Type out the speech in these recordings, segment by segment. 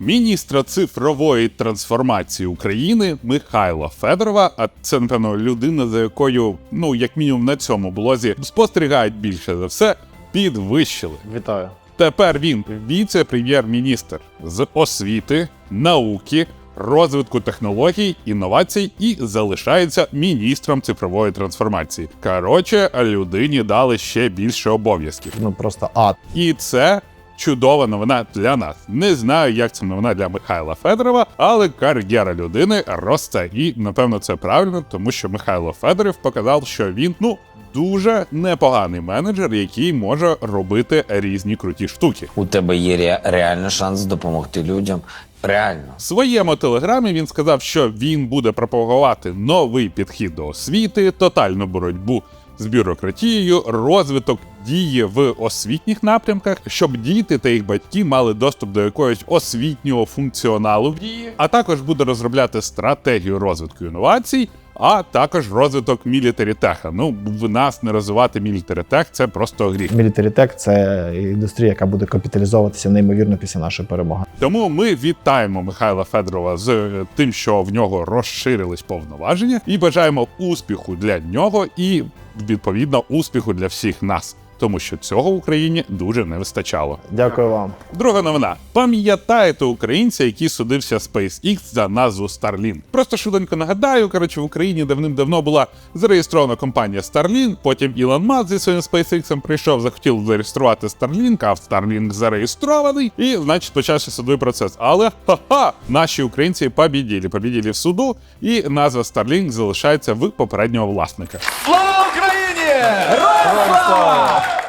міністра цифрової трансформації України Михайла Федорова. А це напевно людина, за якою, ну як мінімум на цьому блозі спостерігають більше за все, підвищили. Вітаю. Тепер він віце-прем'єр-міністр з освіти, науки, розвитку технологій, інновацій і залишається міністром цифрової трансформації. Коротше, людині дали ще більше обов'язків. Ну просто ад. І це чудова новина для нас. Не знаю, як це новина для Михайла Федорова, але кар'єра людини росте. І напевно це правильно, тому що Михайло Федоров показав, що він ну. Дуже непоганий менеджер, який може робити різні круті штуки. У тебе є ре- реальний шанс допомогти людям. Реально. В своєму телеграмі він сказав, що він буде пропагувати новий підхід до освіти, тотальну боротьбу з бюрократією, розвиток дії в освітніх напрямках, щоб діти та їх батьки мали доступ до якогось освітнього функціоналу в дії, а також буде розробляти стратегію розвитку інновацій. А також розвиток мілітарітеха. Ну в нас не розвивати мілітарітех це просто гріх. Мілітарітек це індустрія, яка буде капіталізовуватися неймовірно після нашої перемоги. Тому ми вітаємо Михайла Федорова з е, тим, що в нього розширились повноваження, і бажаємо успіху для нього і відповідно успіху для всіх нас, тому що цього в Україні дуже не вистачало. Дякую вам. Друга новина. Пам'ятаєте українця, який судився SpaceX за назву Starlink? Просто швиденько нагадаю, коротше, в Україні давним-давно була зареєстрована компанія Starlink, потім Ілон Маск зі своїм SpaceX прийшов, захотів зареєструвати Starlink, а Starlink зареєстрований, і, значить, почався судовий процес. Але ха-ха, наші українці побіділи, побіділи в суду, і назва Starlink залишається в попереднього власника. Слава Україні!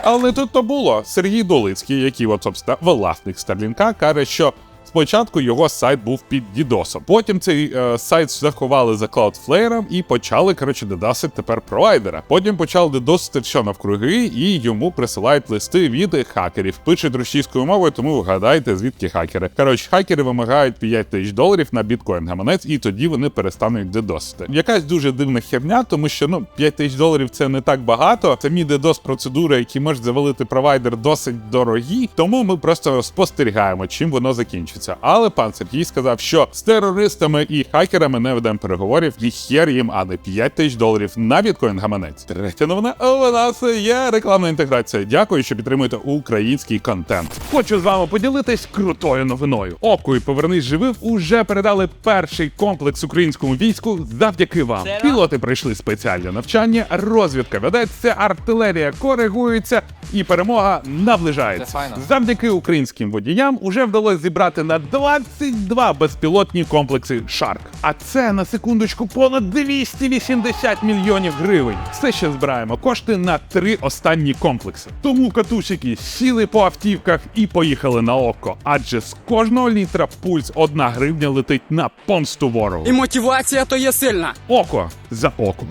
Але тут то було. Сергій Долицький, який от, собственно, власник Старлінка, каже, що спочатку його сайт був під дідосом. Потім цей е, сайт заховали за Cloudflare і почали, коротше, дедасити тепер провайдера. Потім почали дедосити все навкруги, і йому присилають листи від хакерів. Пишуть російською мовою, тому вгадайте, звідки хакери. Коротше, хакери вимагають 5 тисяч доларів на біткоін гаманець, і тоді вони перестануть дедосити. Якась дуже дивна херня, тому що ну 5 тисяч доларів це не так багато. Самі дедос процедури, які може завалити провайдер, досить дорогі. Тому ми просто спостерігаємо, чим воно закінчиться. Але пан Сергій сказав, що з терористами і хакерами не ведемо переговорів, і хер їм, а не 5 тисяч доларів на біткоін гаманець. Третя новина у нас є рекламна інтеграція. Дякую, що підтримуєте український контент. Хочу з вами поділитись крутою новиною. Оку і повернись живив уже передали перший комплекс українському війську завдяки вам. Пілоти пройшли спеціальне навчання, розвідка ведеться, артилерія коригується, і перемога наближається. Завдяки українським водіям уже вдалося зібрати на 22 безпілотні комплекси Шарк. А це на секундочку понад 280 мільйонів гривень. Все ще збираємо кошти на три останні комплекси. Тому катусики сіли по автівках і поїхали на око. Адже з кожного літра пульс одна гривня летить на помсту ворогу. І мотивація то є сильна. Око за око.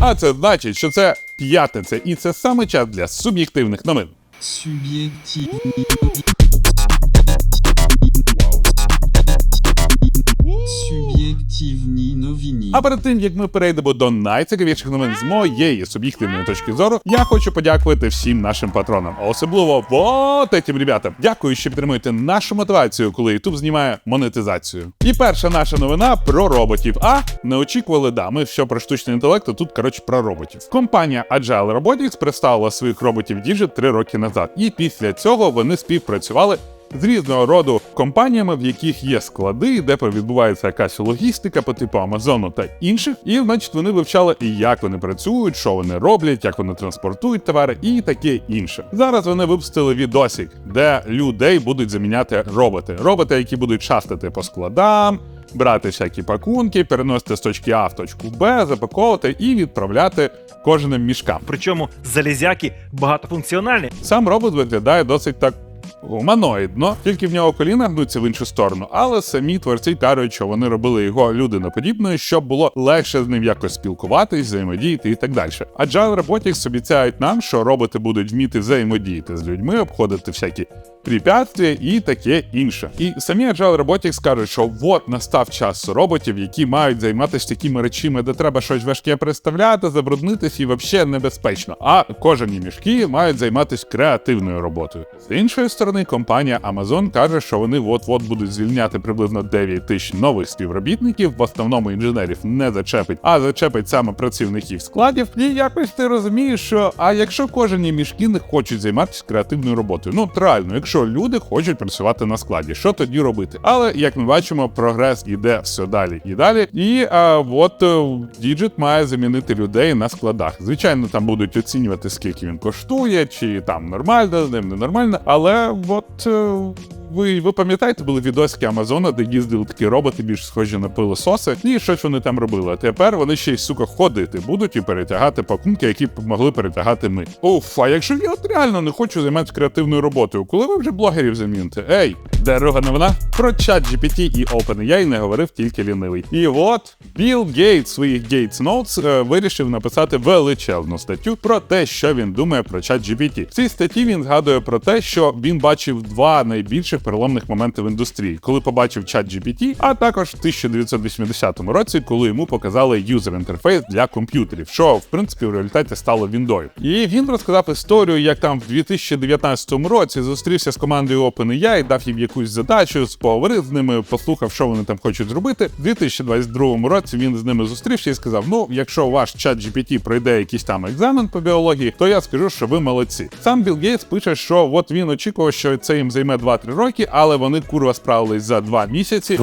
А це значить, що це п'ятниця, і це саме час для суб'єктивних новин. Суб'єктивні А перед тим як ми перейдемо до найцікавіших новин з моєї суб'єктивної точки зору, я хочу подякувати всім нашим патронам, а особливо вот этим ребятам. Дякую, що підтримуєте нашу мотивацію, коли YouTube знімає монетизацію. І перша наша новина про роботів. А не очікували, да, ми все про штучний інтелект, а тут коротше про роботів. Компанія Agile Robotics представила своїх роботів діжі три роки назад, і після цього вони співпрацювали з різного роду компаніями, в яких є склади, де відбувається якась логістика по типу Амазону та інших. І, значить, вони вивчали, і як вони працюють, що вони роблять, як вони транспортують товари і таке інше. Зараз вони випустили відосик, де людей будуть заміняти роботи. Роботи, які будуть шастати по складам. Брати всякі пакунки, переносити з точки А в точку Б, запаковувати і відправляти кожним мішкам. Причому залізяки багатофункціональні. Сам робот виглядає досить так гуманоїдно, тільки в нього коліна гнуться в іншу сторону, але самі творці кажуть, що вони робили його людиноподібною, щоб було легше з ним якось спілкуватись, взаємодіяти і так далі. Agile Robotics обіцяють нам, що роботи будуть вміти взаємодіяти з людьми, обходити всякі препятствия і таке інше. І самі Agile Robotics кажуть, що от настав час роботів, які мають займатися такими речами, де треба щось важке представляти, забруднитись і взагалі небезпечно. А кожені мішки мають займатися креативною роботою. З іншої сторони, компанія Amazon каже, що вони от-от будуть звільняти приблизно 9 тисяч нових співробітників, в основному інженерів не зачепить, а зачепить саме працівників складів. І якось ти розумієш, що а якщо кожені мішки не хочуть займатися креативною роботою, ну реально, якщо люди хочуть працювати на складі, що тоді робити? Але як ми бачимо, прогрес іде все далі і далі. І а, от діджит має замінити людей на складах. Звичайно, там будуть оцінювати, скільки він коштує, чи там нормально, з ним ненормально. Але от. Ви, ви пам'ятаєте, були відосики Амазона, де їздили такі роботи, більш схожі на пилососи, і щось вони там робили. А тепер вони ще й сука ходити будуть і перетягати пакунки, які б могли перетягати ми. Уф, а якщо я от реально не хочу займатися креативною роботою, коли ви вже блогерів заміните? Ей, де друга новина? Про чат GPT і OpenAI не говорив тільки лінивий. І от Білл Гейтс своїх Gates Notes е, вирішив написати величезну статтю про те, що він думає про чат GPT. В цій статті він згадує про те, що він бачив два найбільших переломних моменти в індустрії, коли побачив чат GPT, а також в 1980 році, коли йому показали юзер інтерфейс для комп'ютерів, що в принципі в реалітеті стало віндою. І він розказав історію, як там в 2019 році зустрівся з командою OpenAI, дав їм якусь задачу, поговорив з ними, послухав, що вони там хочуть зробити. В 2022 році він з ними зустрівся і сказав: Ну, якщо ваш чат GPT пройде якийсь там екзамен по біології, то я скажу, що ви молодці. Сам Білл Гейтс пише, що от він очікував, що це їм займе 2-3 роки, але вони курва справились за два місяці.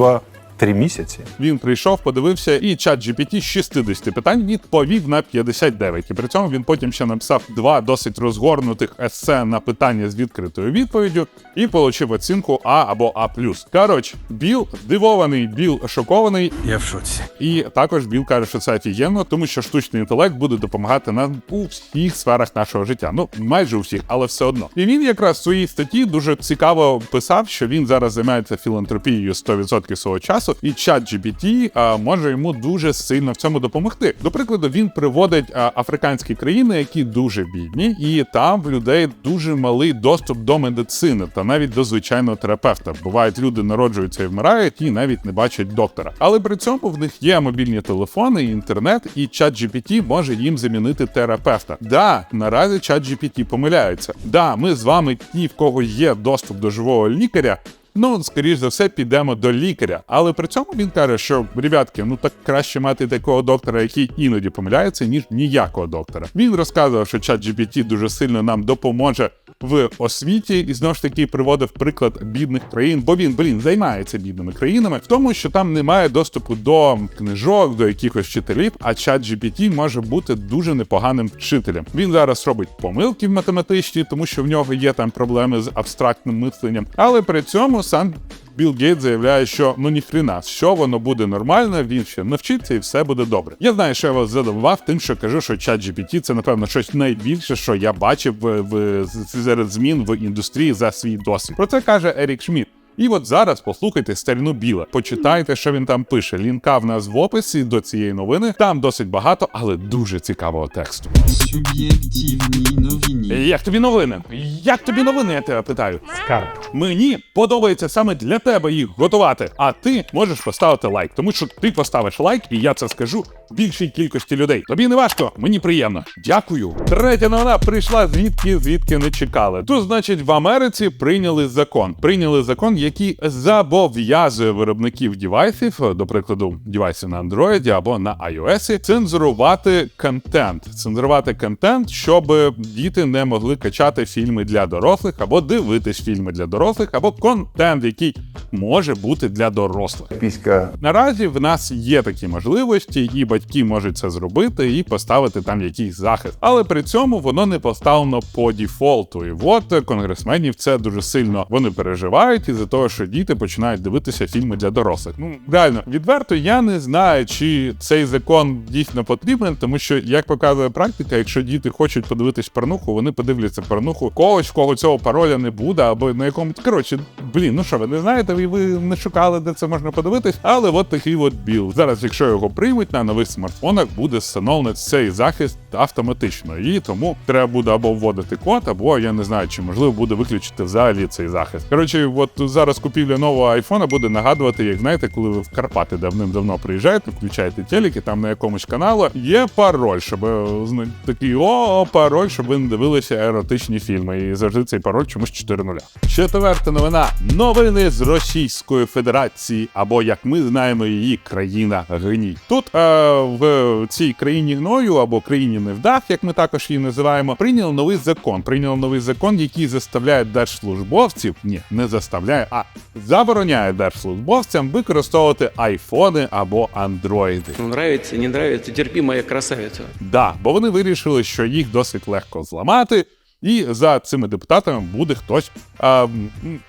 Два-три місяці. Він прийшов, подивився, і чат GPT з 60 питань відповів на 59. І при цьому він потім ще написав два досить розгорнутих есе на питання з відкритою відповіддю і отримав оцінку А або А+. Коротше, Біл дивований, Біл шокований, Я в шоці. і також Біл каже, що це офігенно, тому що штучний інтелект буде допомагати нам у всіх сферах нашого життя. Ну майже у всіх, але все одно. І він якраз в своїй статті дуже цікаво писав, що він зараз займається філантропією 100% свого часу, і чат GPT а, може йому дуже сильно в цьому допомогти. До прикладу, він приводить африканські країни, які дуже бідні, і там в людей дуже малий доступ до медицини та навіть до звичайного терапевта. Бувають люди народжуються і вмирають, і навіть не бачать доктора. Але при цьому в них є мобільні телефони, і інтернет, і чат GPT може їм замінити терапевта. Да, наразі чат GPT помиляється. Да, ми з вами ті, в кого є доступ до живого лікаря. Ну, скоріш за все, підемо до лікаря. Але при цьому він каже, що ребятки, ну так краще мати такого доктора, який іноді помиляється, ніж ніякого доктора. Він розказував, що чат GPT дуже сильно нам допоможе в освіті, і знову ж таки приводив приклад бідних країн, бо він, блін, займається бідними країнами, в тому, що там немає доступу до книжок, до якихось вчителів, а чат GPT може бути дуже непоганим вчителем. Він зараз робить помилки в математичній, тому що в нього є там проблеми з абстрактним мисленням, але при цьому сам. Білл Гейт заявляє, що ну ніхрена, що воно буде нормально, він ще навчиться і все буде добре. Я знаю, що я вас задавав тим, що кажу, що чат GPT це напевно щось найбільше, що я бачив в, в серед змін в індустрії за свій досвід. Про це каже Ерік Шмідт. І от зараз послухайте старину Біла. Почитайте, що він там пише. Лінка в нас в описі до цієї новини. Там досить багато, але дуже цікавого тексту. Суб'єктивні новини. Як тобі новини? Як тобі новини? Я тебе питаю. Скарб. Мені подобається саме для тебе їх готувати. А ти можеш поставити лайк, тому що ти поставиш лайк, і я це скажу більшій кількості людей. Тобі не важко, мені приємно. Дякую. Третя новина прийшла звідки, звідки не чекали. Тут, значить, в Америці прийняли закон. Прийняли закон, який зобов'язує виробників дівайсів, до прикладу, дівайсів на Android або на iOS, цензурувати контент. Цензурувати контент, щоб діти не могли качати фільми для дорослих або дивитись фільми для дорослих, або контент, який може бути для дорослих. Піська Наразі в нас є такі можливості, і батьки можуть це зробити і поставити там якийсь захист. Але при цьому воно не поставлено по дефолту. І от конгресменів це дуже сильно вони переживають із за того, що діти починають дивитися фільми для дорослих. Ну реально, відверто я не знаю, чи цей закон дійсно потрібен, тому що, як показує практика, якщо діти хочуть подивитись порнуху, вони подивляться порнуху когось, в кого цього пароля не буде, або на якому коротше, блін, ну що ви не знаєте, і ви не шукали, де це можна подивитись, але от такий от біл. Зараз, якщо його приймуть на нових смартфонах, буде встановлений цей захист автоматично. І тому треба буде або вводити код, або я не знаю, чи можливо буде виключити взагалі цей захист. Коротше, от зараз купівля нового айфона буде нагадувати, як знаєте, коли ви в Карпати давним-давно приїжджаєте, включаєте телеки, там на якомусь каналу є пароль, щоб е, такий о, пароль, щоб ви не дивилися еротичні фільми. І завжди цей пароль чомусь 4.0. Четверта новина: новини з Російської Федерації, або як ми знаємо її країна гній. Тут е, в цій країні гною або країні невдах, як ми також її називаємо, прийняли новий закон. Прийняли новий закон, який заставляє держслужбовців, ні, не заставляє, а забороняє держслужбовцям використовувати айфони або андроїди. Ну, нравится, не нравится, терпи, моя красавица. Да, бо вони вирішили, що їх досить легко зламати, і за цими депутатами буде хтось, а,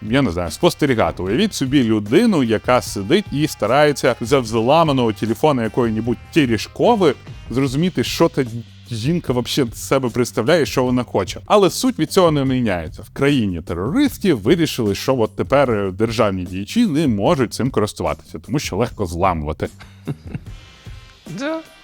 я не знаю, спостерігати. Уявіть собі людину, яка сидить і старається за взламаного телефона якої-небудь тірішкови зрозуміти, що та жінка взагалі себе представляє, що вона хоче. Але суть від цього не міняється. В країні терористів вирішили, що от тепер е, державні діячі не можуть цим користуватися, тому що легко зламувати.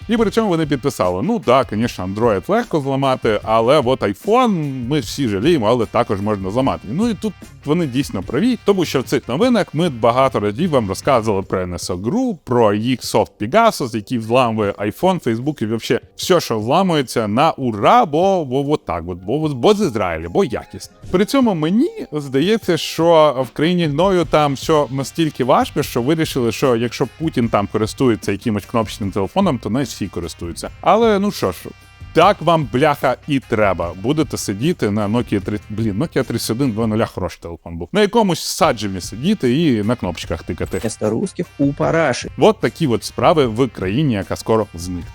І при цьому вони підписали: ну так, звісно, Android легко зламати, але от iPhone ми всі жаліємо, але також можна зламати. Ну і тут вони дійсно праві, тому що в цих новинах ми багато разів вам розказували про NSO Group, про їх софт Pegasus, який взламує iPhone, Facebook і взагалі все, що вламується на ура, бо, бо от так, бо, бо з Ізраїля, бо якісно. При цьому мені здається, що в країні гною там все настільки важко, що вирішили, що якщо Путін там користується якимось кнопочним телефоном, то не всі користуються. Але ну що ж. Так вам бляха і треба. Будете сидіти на Nokia 3... Блін, Nokia 3120 хороший телефон був. На якомусь саджемі сидіти і на кнопочках тикати. Вместо русских у параши. От такі от справи в країні, яка скоро зникне.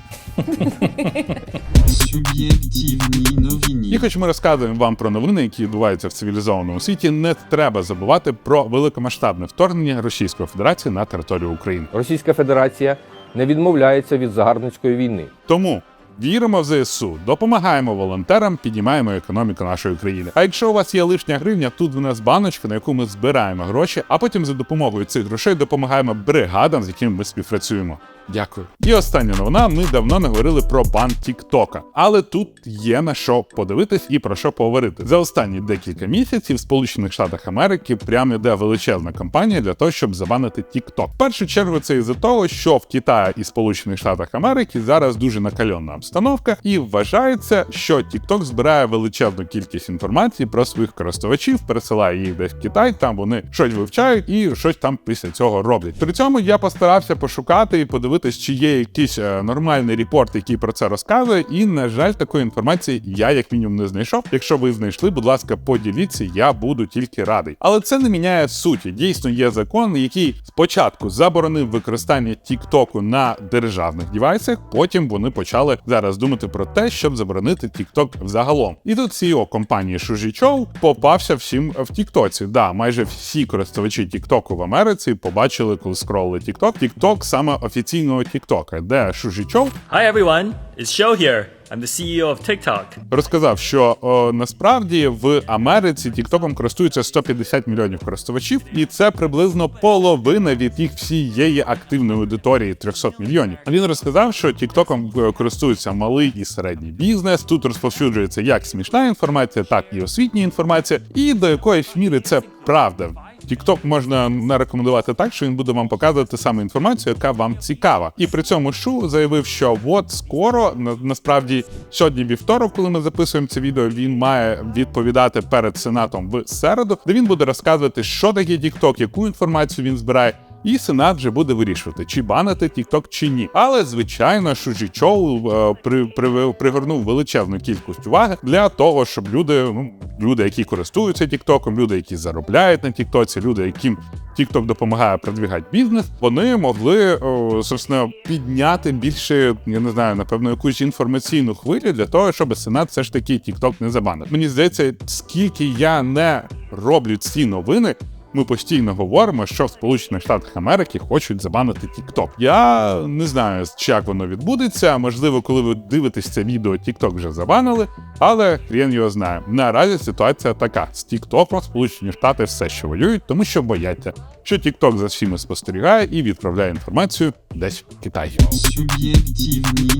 Суб'єктивні І хоч ми розказуємо вам про новини, які відбуваються в цивілізованому світі, не треба забувати про великомасштабне вторгнення Російської Федерації на територію України. Російська Федерація не відмовляється від загарбницької війни. Тому віримо в ЗСУ, допомагаємо волонтерам, піднімаємо економіку нашої країни. А якщо у вас є лишня гривня, тут в нас баночка, на яку ми збираємо гроші, а потім за допомогою цих грошей допомагаємо бригадам, з якими ми співпрацюємо. Дякую. І остання новина. Ми давно не говорили про бан Тіктока, але тут є на що подивитись і про що поговорити. За останні декілька місяців в Сполучених Штатах Америки прямо йде величезна кампанія для того, щоб забанити TikTok. В першу чергу це із-за того, що в Китаї і Сполучених Штатах Америки зараз дуже накальонна обстановка, і вважається, що TikTok збирає величезну кількість інформації про своїх користувачів, пересилає їх десь в Китай, там вони щось вивчають і щось там після цього роблять. При цьому я постарався пошукати і подивитись, чи є якийсь е, нормальний репорт, який про це розказує. І на жаль, такої інформації я як мінімум не знайшов. Якщо ви знайшли, будь ласка, поділіться, я буду тільки радий. Але це не міняє суті. Дійсно, є закон, який спочатку заборонив використання Тіктоку на державних девайсах, потім вони почали зараз думати про те, щоб заборонити TikTok взагалом. І тут CEO компанії Шужічов попався всім в Тіктоці. Да, майже всі користувачі Тіктоку в Америці побачили, коли скролили TikTok, TikTok саме офіційного Тіктока, де Шужічов Hi everyone, it's Show here. I'm the CEO of TikTok. розказав, що о, насправді в Америці Тіктоком користується 150 мільйонів користувачів, і це приблизно половина від їх всієї активної аудиторії 300 мільйонів. Він розказав, що Тіктоком е, користується малий і середній бізнес. Тут розповсюджується як смішна інформація, так і освітня інформація, і до якоїсь міри це правда. TikTok можна нарекомендувати так, що він буде вам показувати саме інформацію, яка вам цікава. І при цьому Шу заявив, що от скоро на, насправді сьогодні вівторок, коли ми записуємо це відео, він має відповідати перед сенатом в середу, де він буде розказувати, що таке TikTok, яку інформацію він збирає. І сенат вже буде вирішувати, чи банити TikTok чи ні. Але звичайно, Шужі Чоу е, при, при, пригорнув величезну кількість уваги для того, щоб люди, ну люди, які користуються TikTok, люди, які заробляють на TikTok, люди, яким TikTok допомагає продвігати бізнес, вони могли о, собственно підняти більше, я не знаю, напевно, якусь інформаційну хвилю для того, щоб сенат все ж таки TikTok не забанив. Мені здається, скільки я не роблю ці новини. Ми постійно говоримо, що в Сполучених Штатах Америки хочуть забанити TikTok. Я не знаю, як воно відбудеться. Можливо, коли ви дивитесь це відео, TikTok вже забанили, але хрен його знає. Наразі ситуація така: з TikTok Сполучені Штати все ще воюють, тому що бояться, що TikTok за всіми спостерігає і відправляє інформацію десь в Китай.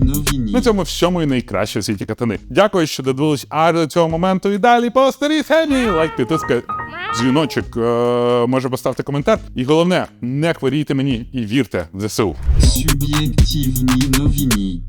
Новини. На цьому всьому і найкраще в світі катани. Дякую, що додивились аж до цього моменту. І далі по старій схемі. Лайк, підписка, дзвіночок, е- може поставити коментар. І головне, не хворійте мені і вірте в ЗСУ. Суб'єктивні новини.